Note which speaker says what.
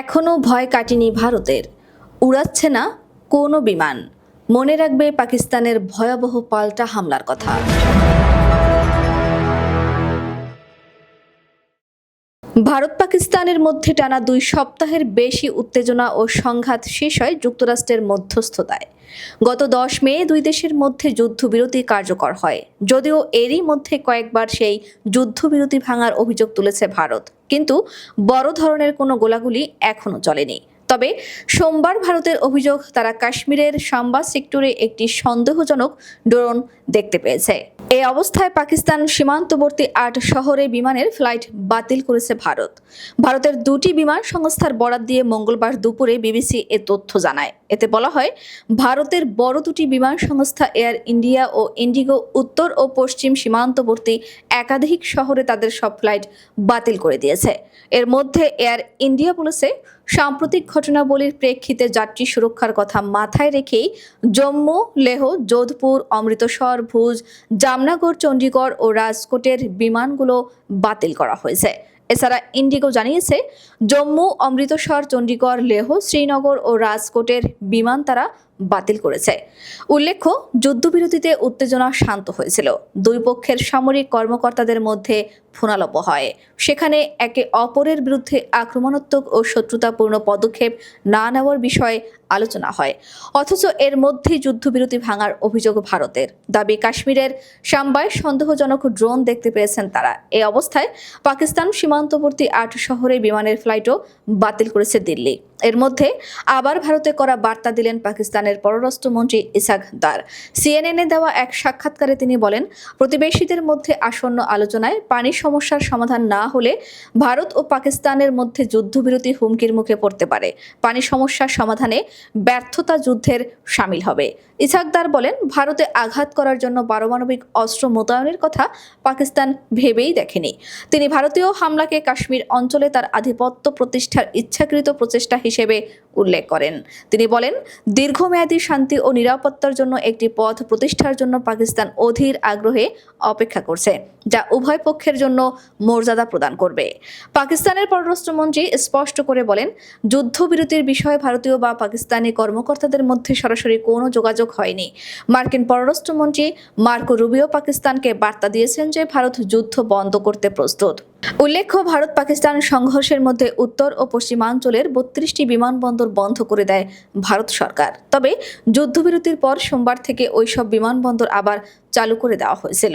Speaker 1: এখনও ভয় কাটেনি ভারতের। উড়াচ্ছে না কোনো বিমান। মনে রাখবে পাকিস্তানের ভয়াবহ পাল্টা হামলার কথা। ভারত পাকিস্তানের মধ্যে টানা দুই সপ্তাহের বেশি উত্তেজনা ও সংঘাত শেষ হয় যুক্তরাষ্ট্রের মধ্যস্থতায়। গত দশ মে দুই দেশের মধ্যে যুদ্ধবিরতি কার্যকর হয়। যদিও এরই মধ্যে কয়েকবার সেই যুদ্ধবিরতি ভাঙার অভিযোগ তুলেছে ভারত। কিন্তু বড় ধরনের কোনো গোলাগুলি এখনও চলেনি। তবে সোমবার ভারতের অভিযোগ, তারা কাশ্মীরের সাম্বা সেক্টরে একটি সন্দেহজনক ড্রোন দেখতে পেয়েছে। এই অবস্থায় পাকিস্তান সীমান্তবর্তী আট শহরে বিমানের ফ্লাইট বাতিল করেছে ভারত। ভারতের দুটি বিমান সংস্থার বরাত দিয়ে মঙ্গলবার দুপুরে বিবিসি এ তথ্য জানায়। এতে বলা হয়, ভারতের বড় দুটি বিমান সংস্থা এয়ার ইন্ডিয়া ও ইন্ডিগো উত্তর ও পশ্চিম সীমান্তবর্তী একাধিক শহরে তাদের সব ফ্লাইট বাতিল করে দিয়েছে। এর মধ্যে এয়ার ইন্ডিয়া বলেছে সাম্প্রতিক ঘটনাবলীর প্রেক্ষিতে যাত্রী সুরক্ষার কথা মাথায় রেখেই জম্মু, লেহ, যোধপুর, অমৃতসর, ভুজ, জামনগর, চণ্ডীগড় ও রাজকোটের বিমানগুলো বাতিল করা হয়েছে। এছাড়া ইন্ডিগো জানিয়েছে, জম্মু, অমৃতসর, চণ্ডীগড়, লেহ, শ্রীনগর ও রাজকোটের বিমান তারা বাতিল করেছে। উল্লেখ্য, যুদ্ধবিরতিতে উত্তেজনা শান্ত হয়েছিল। দুই পক্ষের সামরিক কর্মকর্তাদের মধ্যে ফোনালাপ হয়। সেখানে একে অপরের বিরুদ্ধে আক্রমণাত্মক ও শত্রুতাপূর্ণ পদক্ষেপ না নেওয়ার বিষয়ে আলোচনা হয়। অথচ এর মধ্যেই যুদ্ধবিরতি ভাঙার অভিযোগ ভারতের। দাবি, কাশ্মীরের সাম্বায় সন্দেহজনক ড্রোন দেখতে পেয়েছেন তারা। এই অবস্থায় পাকিস্তান সীমান্তবর্তী আট শহরে বিমানের ফ্লাইটও বাতিল করেছে দিল্লি। এর মধ্যে আবার ভারতে করা বার্তা দিলেন পাকিস্তানের পররাষ্ট্রমন্ত্রী ইসাক দার। সিএনএনে দেওয়া এক সাক্ষাৎকারে তিনি বলেন, প্রতিবেশীদের মধ্যে আসন্ন আলোচনায় পানি সমস্যার সমাধান না হলে ভারত ও পাকিস্তানের মধ্যে যুদ্ধবিরতি হুমকির মুখে পড়তে পারে। পানি সমস্যার সমাধানে ব্যর্থতা যুদ্ধের সামিল হবে। ইসাকদার বলেন, ভারতে আঘাত করার জন্য পারমাণবিক অস্ত্র মোতায়েনের কথা পাকিস্তান ভেবেই দেখেনি। তিনি ভারতীয় হামলাকে কাশ্মীর অঞ্চলে তার আধিপত্য প্রতিষ্ঠার ইচ্ছাকৃত প্রচেষ্টা হিসেবে উল্লেখ করেন। তিনি বলেন, দীর্ঘমেয়াদী শান্তি ও নিরাপত্তার জন্য একটি পথ প্রতিষ্ঠার জন্য পাকিস্তান অধীর আগ্রহে অপেক্ষা করছে, যা উভয় পক্ষের জন্য মর্যাদা প্রদান করবে। পাকিস্তানের পররাষ্ট্রমন্ত্রী স্পষ্ট করে বলেন, যুদ্ধবিরতির বিষয়ে ভারতীয় বা পাকিস্তানি কর্মকর্তাদের মধ্যে সরাসরি কোনো যোগাযোগ হয়নি। মার্কিন পররাষ্ট্রমন্ত্রী মার্কো রুবিও পাকিস্তানকে বার্তা দিয়েছেন যে, ভারত যুদ্ধ বন্ধ করতে প্রস্তুত। উল্লেখ্য, ভারত পাকিস্তান সংঘর্ষের মধ্যে উত্তর ও পশ্চিমাঞ্চলের বত্রিশটি বিমানবন্দর বন্ধ করে দেয় ভারত সরকার। তবে যুদ্ধবিরতির পর সোমবার থেকে ওইসব বিমানবন্দর আবার চালু করে দেওয়া হয়েছিল।